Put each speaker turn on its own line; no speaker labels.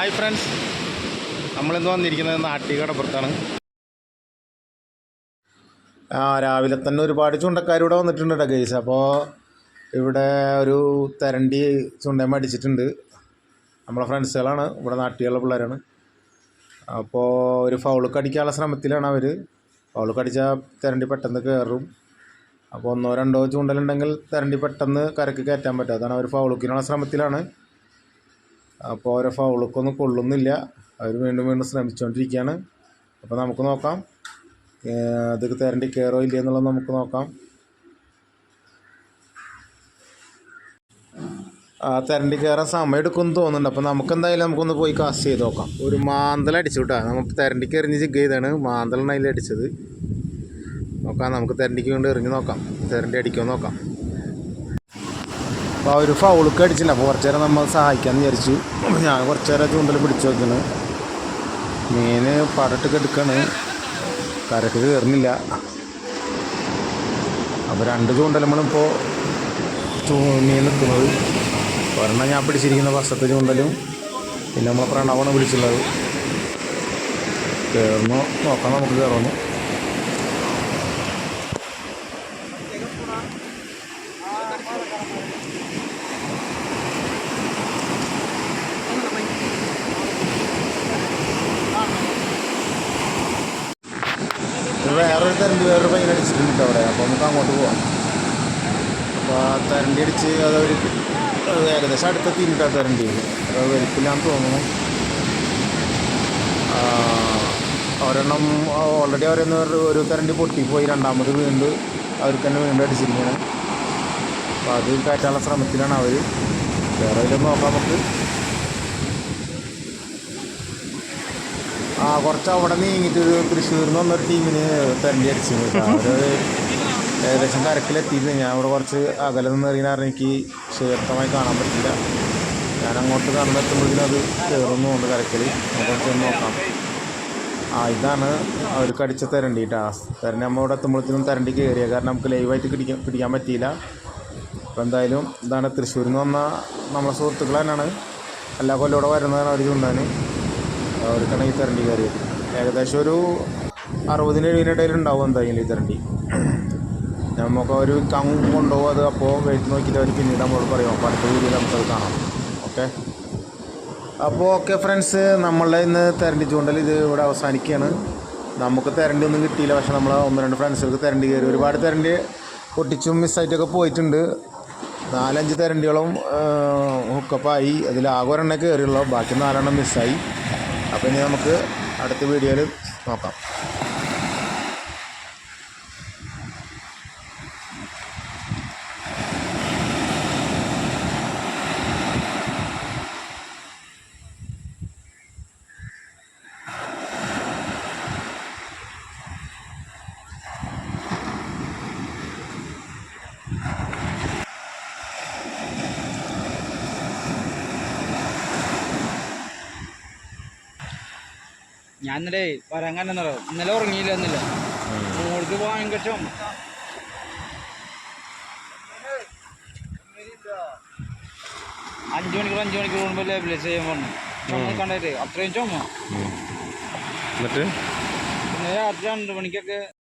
Hi friends. നമ്മളിന്ന് വന്നിരിക്കുന്നത് നാട്ടികടപ്പുറത്താണ് ആ രാവിലെ തന്നെ ഒരുപാട് ചുണ്ടക്കാരിവിടെ വന്നിട്ടുണ്ട് കേട്ടോ ഗൈസ്. അപ്പോൾ ഇവിടെ ഒരു തരണ്ടി ചുണ്ടയും അടിച്ചിട്ടുണ്ട്. നമ്മളെ ഫ്രണ്ട്സുകളാണ്. ഇവിടെ നാട്ടിലുള്ള പിള്ളേരാണ്. അപ്പോൾ ഒരു ഫൗളൊക്കെ അടിക്കാനുള്ള ശ്രമത്തിലാണ് അവർ ഫൗളൊക്കെ അടിച്ചാൽ തരണ്ടി പെട്ടെന്ന് കയറും അപ്പോൾ ഒന്നോ രണ്ടോ ചൂണ്ടലുണ്ടെങ്കിൽ തരണ്ടി പെട്ടെന്ന് കരക്ക് കയറ്റാൻ പറ്റും. അതാണ് അവർ ഫൗളുക്കിനുള്ള ശ്രമത്തിലാണ്. അപ്പോൾ ഓരോ ഫൗളൊക്കൊന്നും കൊള്ളുന്നില്ല. അവർ വീണ്ടും വീണ്ടും ശ്രമിച്ചുകൊണ്ടിരിക്കുകയാണ് അപ്പോൾ നമുക്ക് നോക്കാം. അതൊക്കെ തരണ്ടി കയറോ ഇല്ല എന്നുള്ളത് നമുക്ക് നോക്കാം. ആ തരണ്ടി കയറാൻ സമയം എടുക്കുമെന്ന് തോന്നുന്നുണ്ട്. അപ്പോൾ നമുക്ക് എന്തായാലും നമുക്കൊന്ന് പോയി കാസ്റ്റ് ചെയ്ത് നോക്കാം. ഒരു മാന്തൽ അടിച്ചു കേട്ടോ നമുക്ക് തെരണ്ടിക്ക് എറിഞ്ഞ് ജിഗ് ചെയ്താണ് മാന്തലാണ് അതിൽ അടിച്ചത് നോക്കാം നമുക്ക് തരണ്ടിക്ക് കൊണ്ട് എറിഞ്ഞ് നോക്കാം. തരണ്ടി അടിക്കുമോ നോക്കാം. അപ്പോൾ ആ ഒരു ഫൗളൊക്കെ അടിച്ചില്ല. അപ്പോൾ കുറച്ച് നേരം നമ്മൾ സഹായിക്കാമെന്ന് വിചാരിച്ചു ഞാൻ കുറച്ച് നേരം ചൂണ്ടൽ പിടിച്ചു വെക്കണ്. മീൻ പടട്ട് എടുക്കാണ്. കരക്ക് കയറുന്നില്ല അപ്പോൾ രണ്ട് ചൂണ്ടൽ നമ്മളിപ്പോൾ മീൻ നിൽക്കുന്നത് ഒരെണ്ണം ഞാൻ പിടിച്ചിരിക്കുന്ന ഫസ്റ്റത്തെ ചൂണ്ടലും പിന്നെ നമ്മളെ പ്രണവമാണ് പിടിച്ചുള്ളത് കയറുന്നു നോക്കാം നമുക്ക് കയറുന്നു ഇത് വേറൊരു തരണ്ടി വേറൊരു പയ്യൻ അടിച്ചിട്ടുണ്ട് അവിടെ. അപ്പോൾ നമുക്ക് അങ്ങോട്ട് പോവാം. അപ്പോൾ ആ തരണ്ടി അടിച്ച് അത് അവർ ഏകദേശം അടുത്തെത്തിയിട്ടുണ്ട് ആ തരണ്ടി അത് വലിപ്പില്ലാന്ന് തോന്നുന്നു. ഒരെണ്ണം ഓൾറെഡി അവരെന്ന് ഒരു- ഒരു തരണ്ടി പൊട്ടിപ്പോയി. രണ്ടാമത് വീണ്ടും അവർക്ക് തന്നെ വീണ്ടും അടിച്ചിരിക്കുകയാണ് അപ്പോൾ അത് കയറ്റാനുള്ള ശ്രമത്തിലാണ് അവർ വേറെ ഇതിലും നോക്കാം നമുക്ക്. ആ കുറച്ച് അവിടെ നീങ്ങിയിട്ട് ഒരു തൃശ്ശൂരിൽ നിന്ന് വന്നൊരു ടീമിന് തരണ്ടി അടിച്ചു അവർ ഏകദേശം കരക്കിലെത്തിയിരുന്നു. ഞാൻ ഇവിടെ കുറച്ച് അകലെ നിന്ന് എറിയുന്ന എനിക്ക് ശേർത്തമായി കാണാൻ പറ്റില്ല ഞാൻ അങ്ങോട്ട് കണ്ടെത്തുമ്പോഴത്തേനും അത് കയറുന്നുണ്ട് കരക്കിൽ നമുക്ക് നോക്കാം. ആ ഇതാണ് അവർക്ക് അടിച്ച തരണ്ടി കേട്ടോ തരണ്ടി നമ്മൾ ഇവിടെ എത്തുമ്പോഴത്തേനും തരണ്ടി കയറിയ കാരണം നമുക്ക് ലൈവായിട്ട് പിടിക്കാൻ പിടിക്കാൻ പറ്റിയില്ല. അപ്പോൾ എന്തായാലും ഇതാണ് തൃശ്ശൂരിൽ നിന്ന് വന്ന നമ്മളെ സുഹൃത്തുക്കൾ തന്നെയാണ്. എല്ലാ കൊല്ലം ഇവിടെ വരുന്നതാണ് അവർ ചുണ്ടാൻ അവർക്കാണ് ഈ തരണ്ടി കയറിയത് ഏകദേശം ഒരു അറുപതിന് എഴുപതിനിടയിൽ ഉണ്ടാവും എന്തായാലും ഈ തരണ്ടി. നമുക്ക് ഒരു കങ് കൊണ്ടുപോകും അത് അപ്പോൾ വെയിറ്റ് നോക്കിയിട്ട് അവർ പിന്നീട് നമ്മളോട് പറയും. അപ്പോൾ അടുത്ത വീഡിയോയിൽ നമുക്കത് കാണാം. ഓക്കെ? അപ്പോൾ ഓക്കെ ഫ്രണ്ട്സ് നമ്മളുടെ ഇന്ന് തരണ്ടി ചൂണ്ടൽ ഇത് ഇവിടെ അവസാനിക്കുകയാണ്. നമുക്ക് തരണ്ടി ഒന്നും കിട്ടിയില്ല പക്ഷെ നമ്മൾ ഒന്ന് രണ്ട് ഫ്രണ്ട്സുകൾക്ക് തരണ്ടി കയറി. ഒരുപാട് തെരണ്ടി പൊട്ടിച്ചും മിസ്സായിട്ടൊക്കെ പോയിട്ടുണ്ട്. നാലഞ്ച് തരണ്ടികളും ഹുക്കപ്പായി അതിൽ ആകെ ഒരെണ്ണേ കയറിയുള്ളൂ. ബാക്കി നാലെണ്ണം മിസ്സായി. അപ്പോൾ ഇനി നമുക്ക് അടുത്ത വീഡിയോയിൽ നോക്കാം.
ഞാൻ ഇന്നലെ വരാൻ കാരണം എന്താ ഇന്നലെ ഉറങ്ങിയില്ല എന്നില്ല മോൾക്ക് ഭയങ്കര കഷ്ടം അഞ്ചു മണിക്കൂർ അഞ്ചു മണിക്കൂർ കൂടുമ്പോ ലേബിലെ ചെയ്യാൻ പറഞ്ഞു. ചുമ കണ്ടായിട്ട് അത്രയും ചുമ
എന്നിട്ട്?
രാത്രി രണ്ട് മണിക്കൊക്കെ